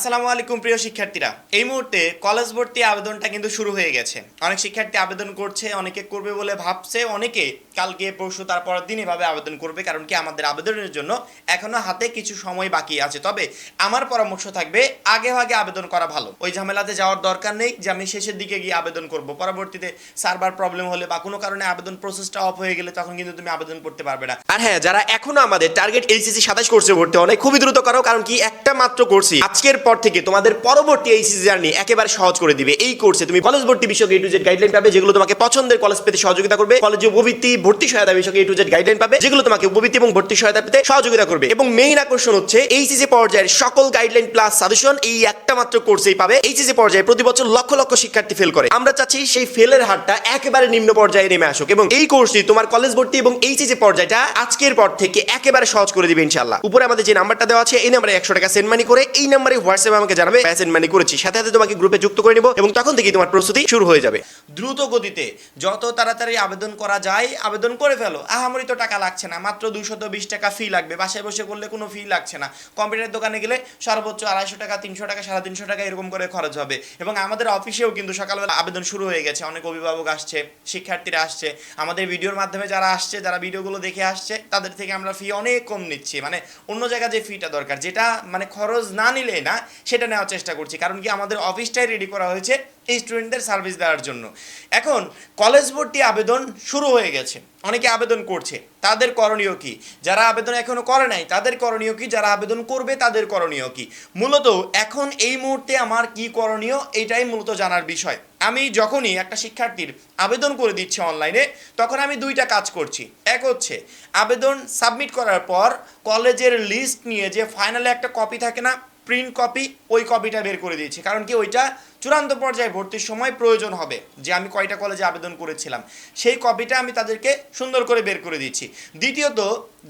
আসসালামু আলাইকুম প্রিয় শিক্ষার্থীরা। এই মুহূর্তে কলেজ ভর্তি আবেদনটা কিন্তু শুরু হয়ে গেছে। অনেক শিক্ষার্থী আবেদন করছে, অনেকে করবে বলে ভাবছে, অনেকে কালকে, পরশু তার পরের দিন এভাবে আবেদন করবে কারণ কি আমাদের আবেদনের জন্য এখনও হাতে কিছু সময় বাকি আছে। তবে আমার পরামর্শ থাকবে, আগে ভাগে আবেদন করা ভালো। ওই ঝামেলাতে যাওয়ার দরকার নেই যে আমি শেষের দিকে গিয়ে আবেদন করব। পরবর্তীতে সার্ভার প্রবলেম হলে বা কোনো কারণে আবেদন প্রসেসটা অফ হয়ে গেলে তখন কিন্তু তুমি আবেদন করতে পারবে না। আর হ্যাঁ যারা এখনও আমাদের টার্গেট এইচএসসি সাতাশ কোর্সে ভর্তি হয় খুবই দ্রুত করো, কারণ কি একটা মাত্র কোর্সই আজকের পর থেকে তোমাদের পরবর্তী এইচএসসি জার্নি একেবারে সহজ করে দিবে। এই কোর্সে তুমি কলেজ ভর্তি বিষয়ক এ টু জেড গাইডলাইন পাবে, যেগুলো তোমাকে পছন্দের কলেজ পেতে সহযোগিতা করবে। কলেজে উপবৃত্তি, ভর্তি সহায়তা বিষয়ক এ টু জেড গাইডলাইন পাবে, যেগুলো তোমাকে উপবৃত্তি এবং ভর্তি সহায়তা পেতে সহযোগিতা করবে। এবং মেইন আকর্ষণ হচ্ছে এইচএসসি পর্যায়ের সকল গাইডলাইন প্লাস সাজেশন এই একটা মাত্র কোর্সেই পাবে। এইচএসসি পর্যায়ে প্রতি বছর লক্ষ লক্ষ শিক্ষার্থী ফেল করে। আমরা চাচ্ছি সেই ফেলের হারটা একেবারে নিম্ন পর্যায়ে নেমে আসুক। এবং এই কোর্সটি তোমার কলেজ ভর্তি এবং এইচএসসি পর্যায়টা আজকের পর থেকে একেবারে সহজ করে দিবে ইনশাআল্লাহ। উপরে আমাদের যে নাম্বারটা দেওয়া আছে, এই নাম্বারে একশো টাকা সেন্ড মানি করে, এই নাম্বারে হোয়াটসঅ্যাপে আমাকে জানাবে সেন্ড মানি করেছি। সাথে সাথে তোমাকে গ্রুপে যুক্ত করে নিব এবং তখন থেকেই তোমার প্রস্তুতি শুরু হয়ে যাবে। দ্রুত গতিতে যত তাড়াতাড়ি আবেদন করা যায়, আবেদন করে ফেলো। আহামরি তো টাকা লাগছে না, মাত্র দুশত টাকা ফি লাগবে। বাসায় বসে করলে কোনো ফি লাগছে না। কম্পিউটার দোকানে গেলে সর্বোচ্চ আড়াইশো টাকা, তিনশো টাকা, সাড়ে তিনশো টাকা এরকম করে খরচ হবে। এবং আমাদের অফিসেও কিন্তু সকালবেলা আবেদন শুরু হয়ে গেছে। অনেক অভিভাবক আসছে, শিক্ষার্থীরা আসছে। আমাদের ভিডিওর মাধ্যমে যারা আসছে, যারা ভিডিওগুলো দেখে আসছে, তাদের থেকে আমরা ফি অনেক কম নিচ্ছি। মানে অন্য জায়গায় যে ফিটা দরকার, যেটা মানে খরচ না নিলে না সেটা নেওয়ার চেষ্টা করছি। কারণ কি আমাদের অফিসটাই রেডি করা হয়েছে এই স্টুডেন্টদের সার্ভিস দেওয়ার জন্য। এখন কলেজ ভর্তি আবেদন শুরু হয়ে গেছে। অনেকে আবেদন করছে। তাদের করণীয় কি? যারা আবেদন এখনও করে নাই, তাদের করণীয় কি? যারা আবেদন করবে, তাদের করণীয় কি? মূলত এখন এই মুহূর্তে আমার কি করণীয়, এটাই মূলত জানার বিষয়। আমি যখনই একটা শিক্ষার্থীর আবেদন করে দিচ্ছি অনলাইনে তখন আমি দুইটা কাজ করছি। এক হচ্ছে, আবেদন সাবমিট করার পর কলেজের লিস্ট নিয়ে যে ফাইনালে একটা কপি থাকে না প্রিন্ট কপি ওই কপিটা বের করে দিয়েছি। কারণ কি ওইটা চূড়ান্ত পর্যায়ে ভর্তির সময় প্রয়োজন হবে, যে আমি কয়টা কলেজে আবেদন করেছিলাম। সেই কপিটা আমি তাদেরকে সুন্দর করে বের করে দিচ্ছি দ্বিতীয়ত,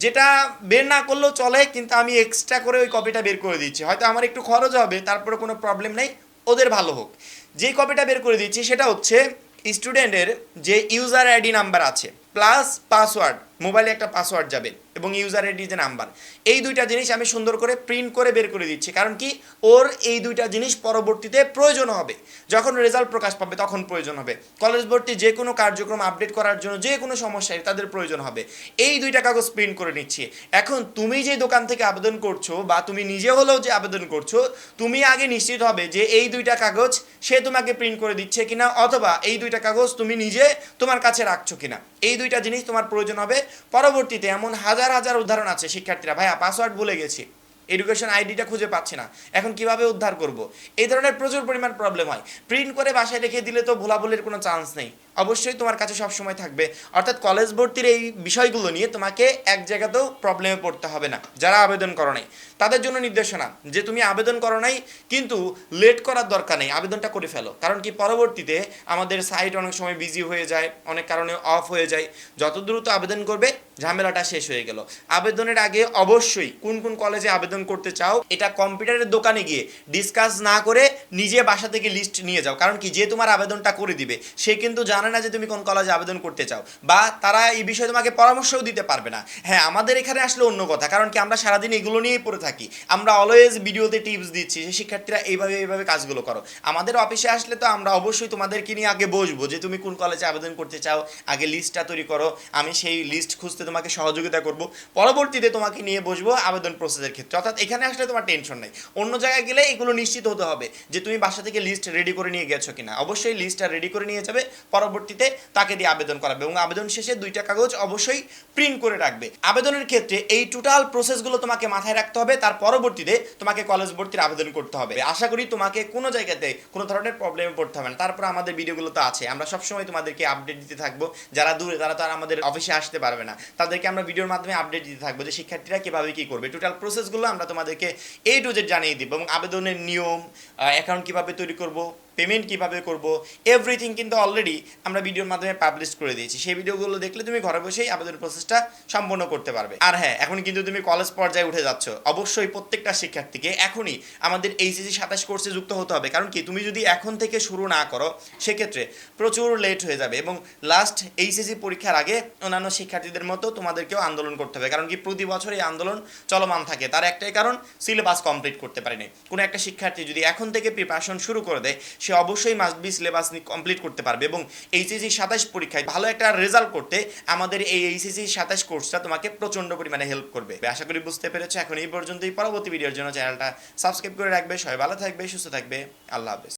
যেটা বের না করলেও চলে, কিন্তু আমি এক্সট্রা করে ওই কপিটা বের করে দিচ্ছি হয়তো আমার একটু খরচ হবে, তারপরে কোনো প্রবলেম নেই, ওদের ভালো হোক। যেই কপিটা বের করে দিচ্ছি সেটা হচ্ছে স্টুডেন্টের যে ইউজার আইডি নাম্বার আছে প্লাস পাসওয়ার্ড মোবাইলে একটা পাসওয়ার্ড যাবে। এবং ইউজার আইডি যে নাম্বার এই দুইটা জিনিস আমি সুন্দর করে প্রিন্ট করে বের করে দিচ্ছি। কারণ কি? ওর এই দুইটা জিনিস পরবর্তীতে প্রয়োজন হবে। যখন রেজাল্ট প্রকাশ পাবে, তখন প্রয়োজন হবে। কলেজ ভর্তি যে কোনো কার্যক্রম আপডেট করার জন্য যে কোনো সমস্যায় তাদের প্রয়োজন হবে। এই দুইটা কাগজ প্রিন্ট করে নিচ্ছি। এখন তুমি যে দোকান থেকে আবেদন করছ বা তুমি নিজে হলেও যে আবেদন করছ, তুমি আগে নিশ্চিত হবে যে এই দুইটা কাগজ সে তোমাকে প্রিন্ট করে দিচ্ছে কিনা অথবা এই দুইটা কাগজ তুমি নিজে তোমার কাছে রাখছো কিনা। এই দুইটা জিনিস তোমার প্রয়োজন হবে। পরবর্তীতে এমন হাজার হাজার হাজার উদাহরণ আছে শিক্ষার্থীরা। ভাইয়া পাসওয়ার্ড ভুলে গেছি। এডুকেশন আইডিটা খুঁজে পাচ্ছি না। এখন কীভাবে উদ্ধার করব? এই ধরনের প্রচুর পরিমাণ প্রবলেম হয়। প্রিন্ট করে বাসায় রেখে দিলে তো ভোলাভুলির কোনো চান্স নেই। অবশ্যই তোমার কাছে সব সময় থাকবে। অর্থাৎ কলেজ ভর্তির এই বিষয়গুলো নিয়ে তোমাকে এক জায়গাতেও প্রবলেমে পড়তে হবে না, যারা আবেদন করো নাই। তাদের জন্য নির্দেশনা যে তুমি আবেদন করো নাই, কিন্তু লেট করার দরকার নেই, আবেদনটা করে ফেলো। কারণ কি পরবর্তীতে আমাদের সাইট অনেক সময় বিজি হয়ে যায়, অনেক কারণে অফ হয়ে যায়। যত দ্রুত আবেদন করবে, ঝামেলাটা শেষ হয়ে গেল। আবেদনের আগে অবশ্যই কোন কোন কলেজে আবেদন করতে চাও, এটা কম্পিউটারের দোকানে গিয়ে ডিসকাস না করে নিজে বাসা থেকে লিস্ট নিয়ে যাও। কারণ কি? যে তোমার আবেদনটা করে দিবে, সে কিন্তু জানে না যে তুমি কোন কলেজে আবেদন করতে চাও বা তারা এই বিষয়ে তোমাকে পরামর্শও দিতে পারবে না। হ্যাঁ আমাদের এখানে আসলে অন্য কথা, কারণ কি আমরা সারাদিন এগুলো নিয়েই পড়ে থাকি। আমরা অলওয়েজ ভিডিওতে টিপস দিচ্ছি যে, শিক্ষার্থীরা এইভাবে এইভাবে কাজগুলো করো। আমাদের অফিসে আসলে তো আমরা অবশ্যই তোমাদেরকে নিয়ে আগে বসবো যে, তুমি কোন কলেজে আবেদন করতে চাও? আগে লিস্টটা তৈরি করো। আমি সেই লিস্ট খুঁজতে তোমাকে সহযোগিতা করব। পরবর্তীতে তোমাকে নিয়ে বসবো আবেদন প্রসেসের ক্ষেত্রে। অর্থাৎ এখানে আসলে তোমার টেনশন নেই। অন্য জায়গায় গেলে এগুলো নিশ্চিত হতে হবে যে তুমি বাসা থেকে লিস্ট রেডি করে নিয়ে গেছো কিনা। অবশ্যই লিস্টটা রেডি করে নিয়ে যাবে, পরবর্তীতে তাকে দিয়ে আবেদন করাবে এবং আবেদন শেষে দুইটা কাগজ অবশ্যই প্রিন্ট করে রাখবে। আবেদনের ক্ষেত্রে এই টোটাল প্রসেসগুলো তোমাকে মাথায় রাখতে হবে, তার পরবর্তীতে তোমাকে কলেজ ভর্তির আবেদন করতে হবে। আশা করি তোমাকে কোনো জায়গাতে কোনো ধরনের প্রবলেমে পড়তে হবে না। তারপর আমাদের ভিডিওগুলো তো আছে, আমরা সবসময় তোমাদেরকে আপডেট দিতে থাকব। যারা দূরে, তারা তো আর আমাদের অফিসে আসতে পারবে না। তাদেরকে আমরা ভিডিওর মাধ্যমে আপডেট দিতে থাকব যে শিক্ষার্থীরা কীভাবে কী করবে। টোটাল প্রসেসগুলো আমরা তোমাদেরকে এই টু জেড জানিয়ে দিব এবং আবেদনের নিয়ম অ্যাকাউন্ট কীভাবে তৈরি করব? পেমেন্ট কীভাবে করব এভরিথিং কিন্তু অলরেডি আমরা ভিডিওর মাধ্যমে পাবলিশ করে দিয়েছি। সেই ভিডিওগুলো দেখলে তুমি ঘরে বসেই আবেদন প্রসেসটা সম্পন্ন করতে পারবে। আর হ্যাঁ এখন কিন্তু তুমি কলেজ পর্যায়ে উঠে যাচ্ছ। অবশ্যই প্রত্যেকটা শিক্ষার্থীকে এখনই আমাদের এইচএসি সাতাশ কোর্সে যুক্ত হতে হবে। কারণ কি, তুমি যদি এখন থেকে শুরু না করো, সেক্ষেত্রে প্রচুর লেট হয়ে যাবে এবং লাস্ট এইচএসি পরীক্ষার আগে অন্যান্য শিক্ষার্থীদের মতো তোমাদেরকেও আন্দোলন করতে হবে। কারণ কি, প্রতি বছর এই আন্দোলন চলমান থাকে। তার একটাই কারণ সিলেবাস কমপ্লিট করতে পারেনি। কোনো একটা শিক্ষার্থী যদি এখন থেকে প্রিপারেশন শুরু করে দেয় অবশ্যই মাস্ট বি সিলেবাস কমপ্লিট করতে পারবে এবং এইচএসি সাতাশ পরীক্ষায় ভালো একটা রেজাল্ট করতে আমাদের এই এইচএসি সাতাশ কোর্সটা তোমাকে প্রচণ্ড পরিমাণে হেল্প করবে। আশা করি বুঝতে পেরেছ। এখন এই পর্যন্তই। পরবর্তী ভিডিওর জন্য চ্যানেলটা সাবস্ক্রাইব করে রাখবে। সবাই ভালো থাকবে, সুস্থ থাকবে। আল্লাহ হাফেজ।